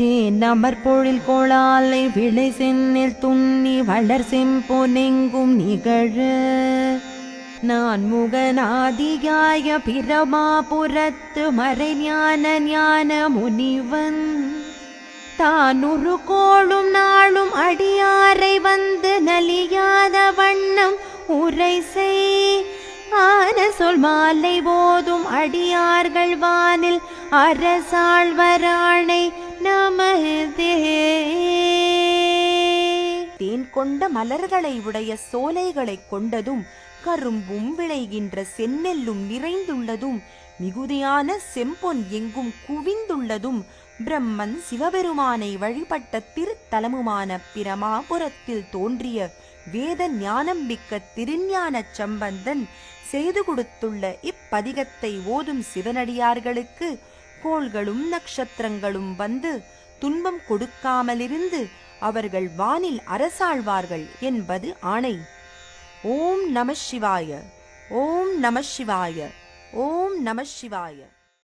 தேனமர் பொழில் கோளாலை விளை சென்னில் துண்ணி வளர் செம்போ நெங்கும் நிகழ. நான் முகநாதியாய பிரமாபுரத்து மறை ஞான ஞான முனிவன். தான் ஒரு கோளும் நாளும் அடியாரை வந்து நலியாத வண்ணம் உரை செய். ஆன சொல் மாலை போதும் அடியார்கள் வானில் அரசாழ்வராணை நமதே தேன் கொண்ட மலர்களை உடைய சோலைகளைக் கொண்டதும் கரும்பும் விளைகின்ற செந்நெல்லும் நிறைந்துள்ளதும் மிகுதியான செம்பொன் எங்கும் குவிந்துள்ளதும் பிரம்மன் சிவபெருமானை வழிபட்ட திருத்தலமுமான பிரமாபுரத்தில் தோன்றிய வேத ஞானம்பிக்க திருஞான சம்பந்தன் செய்து கொடுத்துள்ள இப்பதிகத்தை ஓதும் சிவனடியார்களுக்கு கோள்களும் நட்சத்திரங்களும் வந்து துன்பம் கொடுக்காமலிருந்து அவர்கள் வானில் அரசாழ்வார்கள் என்பது ஆணை. ஓம் நம சிவாய ஓம் நம சிவாய ஓம் நம சிவாய.